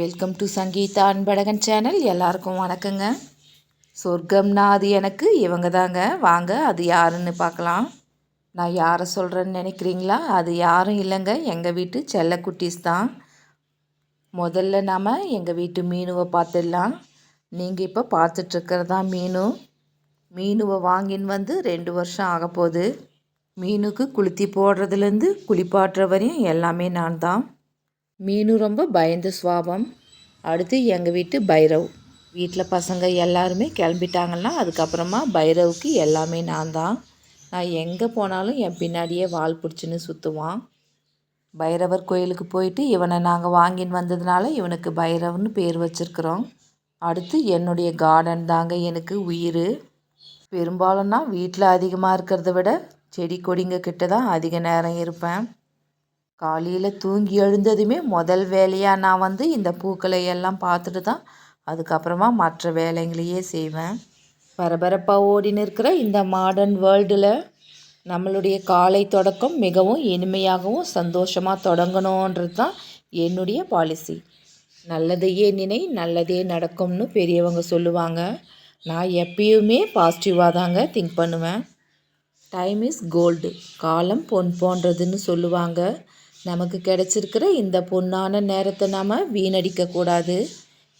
Welcome to Sangeetha Anbazhagan channel எல்லாருக்கும் வணக்கங்க. சொர்க்கம்னா அது எனக்கு. இவங்க தாங்க வாங்க அது யாருன்னு பார்க்கலாம். நான் யாரை சொல்கிறேன்னு நினைக்கிறீங்களா? அது யாரும் இல்லைங்க. எங்கள் வீட்டு செல்லக்குட்டீஸ் தான். முதல்ல நாம் எங்கள் வீட்டு மீனுவை பார்த்துடலாம். நீங்கள் இப்போ பார்த்துட்ருக்கிறது தான் மீனு? மீனுவை வாங்கின்னு வந்து ரெண்டு வருஷம் ஆக போகுது மீனுக்கு குளுத்தி போடுறதுலேருந்து குளிப்பாட்டுற வரையும் எல்லாமே நான் தான் மீனு ரொம்ப பயந்த சுவாபம். அடுத்து எங்கள் வீட்டு பைரவ். வீட்டில் பசங்க எல்லாருமே கிளம்பிட்டாங்கன்னா அதுக்கப்புறமா பைரவுக்கு எல்லாமே நான் தான். நான் எங்கே போனாலும் என் பின்னாடியே வால் பிடிச்சின்னு சுற்றுவான் பைரவர் கோயிலுக்கு போயிட்டு இவனை நாங்கள் வாங்கின்னு வந்ததுனால இவனுக்கு பைரவன்னு பேர் வச்சுருக்குறோம். அடுத்து என்னுடைய கார்டன் தாங்க எனக்கு உயிர். பெரும்பாலும்னா வீட்டில் அதிகமாக இருக்கிறத விட செடி கொடிங்க கிட்ட தான் அதிக நேரம் இருப்பேன். காலையில் தூங்கி எழுந்ததுமே முதல் வேலையாக நான் வந்து இந்த பூக்களை எல்லாம் பார்த்துட்டு தான் அதுக்கப்புறமா மற்ற வேலைங்களையே செய்வேன். பரபரப்பாக ஓடின்னு இருக்கிற இந்த மாடர்ன் வேர்ல்டில் நம்மளுடைய காலை தொடக்கம் மிகவும் இனிமையாகவும் சந்தோஷமாக தொடங்கணுன்றது தான் என்னுடைய பாலிசி நல்லதையே நினை நல்லதே நடக்கும்னு பெரியவங்க சொல்லுவாங்க. நான் எப்பயுமே பாசிட்டிவாக தாங்க திங்க் பண்ணுவேன். டைம் இஸ் கோல்டு காலம் பொன் போன்றதுன்னு சொல்லுவாங்க. நமக்கு கிடச்சிருக்கிற இந்த பொன்னான நேரத்தை நாம் வீணடிக்கக்கூடாது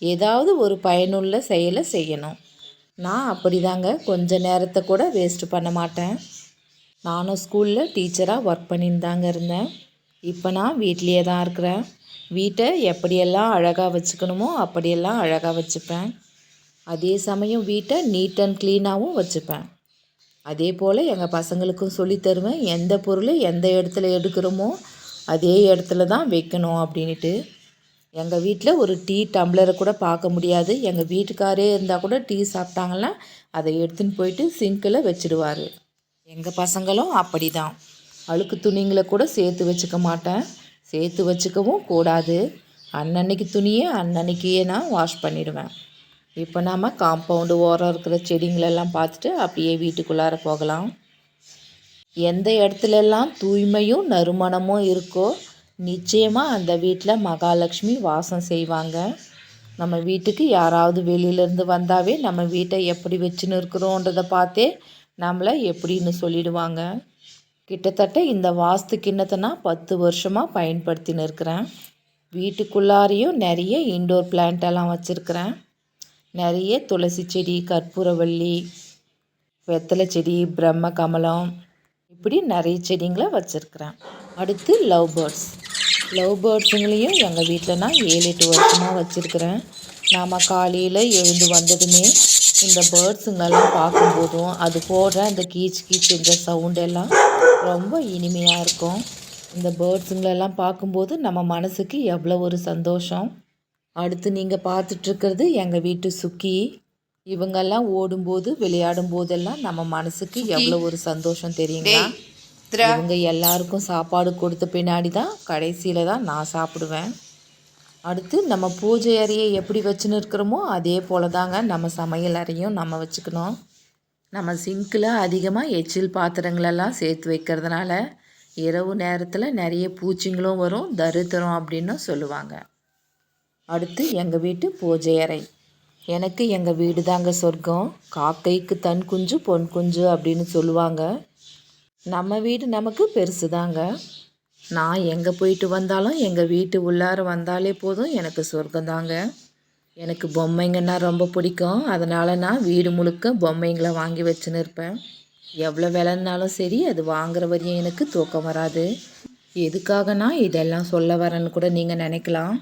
ஏதாவது ஒரு பயனுள்ள செயலை செய்யணும். நான் அப்படி தாங்க கொஞ்ச நேரத்தை கூட வேஸ்ட்டு பண்ண மாட்டேன். நானும் ஸ்கூலில் டீச்சராக ஒர்க் பண்ணின்னு தாங்க இருந்தேன். இப்போ நான் வீட்லேயே தான் இருக்கிறேன். வீட்டை எப்படியெல்லாம் அழகாக வச்சுக்கணுமோ அப்படியெல்லாம் அழகாக வச்சுப்பேன். அதே சமயம் வீட்டை நீட் அண்ட் க்ளீனாகவும் வச்சுப்பேன். அதே போல் எங்கள் பசங்களுக்கும் சொல்லித்தருவேன் எந்த பொருள் எந்த இடத்துல எடுக்கிறோமோ அதே இடத்துல தான் வைக்கணும் அப்படின்ட்டு எங்கள் வீட்டில் ஒரு டீ டம்ளரை கூட பார்க்க முடியாது. எங்கள் வீட்டுக்காரே இருந்தால் கூட டீ சாப்பிட்டாங்கன்னா அதை எடுத்துன்னு போயிட்டு சிங்கில் வச்சுடுவார். எங்கள் பசங்களும் அப்படி தான் அழுக்கு துணிங்களை கூட சேர்த்து வச்சுக்க மாட்டேன். சேர்த்து வச்சுக்கவும் கூடாது. அன்னன்னைக்கு துணியை அன்னன்னைக்கே நான் வாஷ் பண்ணிவிடுவேன் இப்போ நாம் காம்பவுண்டு ஓரம் இருக்கிற செடிங்களெல்லாம் பார்த்துட்டு அப்படியே வீட்டுக்குள்ளார போகலாம். எந்த இடத்துலலாம் தூய்மையும் நறுமணமும் இருக்கோ நிச்சயமாக அந்த வீட்டில் மகாலட்சுமி வாசம் செய்வாங்க. நம்ம வீட்டுக்கு யாராவது வெளியிலேருந்து வந்தாவே நம்ம வீட்டை எப்படி வச்சுன்னு இருக்கிறோன்றதை பார்த்தே நம்மளை எப்படின்னு சொல்லிடுவாங்க. கிட்டத்தட்ட இந்த வாஸ்து கிண்ணத்தை நான் பத்து வருஷமாக பயன்படுத்தின்னு இருக்கிறேன் வீட்டுக்குள்ளாரையும் நிறைய இன்டோர் பிளான்ட்டெல்லாம் வச்சுருக்கிறேன். நிறைய துளசி செடி கற்பூரவள்ளி வெத்தலை செடி பிரம்ம கமலம் இப்படி நிறைய செடிங்களை வச்சுருக்குறேன். அடுத்து லவ் பேர்ட்ஸ் லவ் பேர்ட்ஸுங்களையும் எங்கள் வீட்டில் நான் ஏழு எட்டு வருஷமாக வச்சுருக்குறேன். நாம் காலையில் எழுந்து வந்ததுமே இந்த பேர்ட்ஸுங்கெல்லாம் பார்க்கும்போதும் அது போடுற அந்த கீச் கீச்சுன்ற சவுண்டெல்லாம் ரொம்ப இனிமையாக இருக்கும். இந்த பேர்ட்ஸுங்களெல்லாம் பார்க்கும்போது நம்ம மனசுக்கு எவ்வளோ ஒரு சந்தோஷம். அடுத்து நீங்கள் பார்த்துட்ருக்கிறது எங்கள் வீட்டு சுக்கி. இவங்கெல்லாம் ஓடும்போது விளையாடும் போதெல்லாம் நம்ம மனசுக்கு எவ்வளோ ஒரு சந்தோஷம் தெரியுங்களா? இவங்க எல்லாருக்கும் சாப்பாடு கொடுத்த பின்னாடி தான் கடைசியில் தான் நான் சாப்பிடுவேன். அடுத்து நம்ம பூஜை அறையை எப்படி வச்சுன்னு இருக்கிறோமோ அதே போல் தாங்க நம்ம சமையல் அறையும் நம்ம வச்சுக்கணும். நம்ம சிங்கில் அதிகமாக எச்சில் பாத்திரங்களெல்லாம் சேர்த்து வைக்கிறதுனால இரவு நேரத்தில் நிறைய பூச்சிங்களும் வரும் தரித்திரம் அப்படின்னு சொல்லுவாங்க. அடுத்து எங்கள் வீட்டு பூஜை அறை. எனக்கு எங்கள் வீடு தாங்க சொர்க்கம். காக்கைக்கு தன் குஞ்சு பொன் குஞ்சு அப்படின்னு சொல்லுவாங்க. நம்ம வீடு நமக்கு பெருசு தாங்க. நான் எங்கே போயிட்டு வந்தாலும் எங்கள் வீட்டு உள்ளார வந்தாலே போதும் எனக்கு சொர்க்கம் தாங்க. எனக்கு பொம்மைங்கன்னா ரொம்ப பிடிக்கும். அதனால் நான் வீடு முழுக்க பொம்மைங்களை வாங்கி வச்சுன்னு இருப்பேன். எவ்வளோ விலைன்னாலும் சரி அது வாங்குற வரையும் எனக்கு தூக்கம் வராது. எதுக்காக நான் இதெல்லாம் சொல்ல வரேன்னு கூட நீங்கள் நினைக்கலாம்.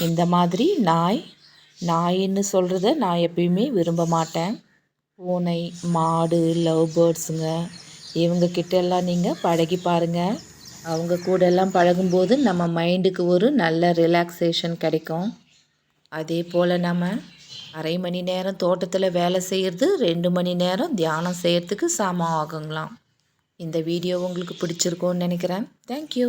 இந்த மாதிரி நாய் நாயின்னு சொல்கிறத நான் எப்பயுமே விரும்ப மாட்டேன். பூனை மாடு லவ் பேர்ட்ஸுங்க. இவங்கக்கிட்ட எல்லாம் நீங்கள் பழகி பாருங்கள் அவங்க கூடெல்லாம் பழகும்போது நம்ம மைண்டுக்கு ஒரு நல்ல ரிலாக்ஸேஷன் கிடைக்கும். அதே போல் நம்ம அரை மணி நேரம் தோட்டத்தில் வேலை செய்கிறது ரெண்டு மணி நேரம் தியானம் செய்கிறதுக்கு சமம் ஆகுங்களாம். இந்த வீடியோ உங்களுக்கு பிடிச்சிருக்கோன்னு நினைக்கிறேன். தேங்க்யூ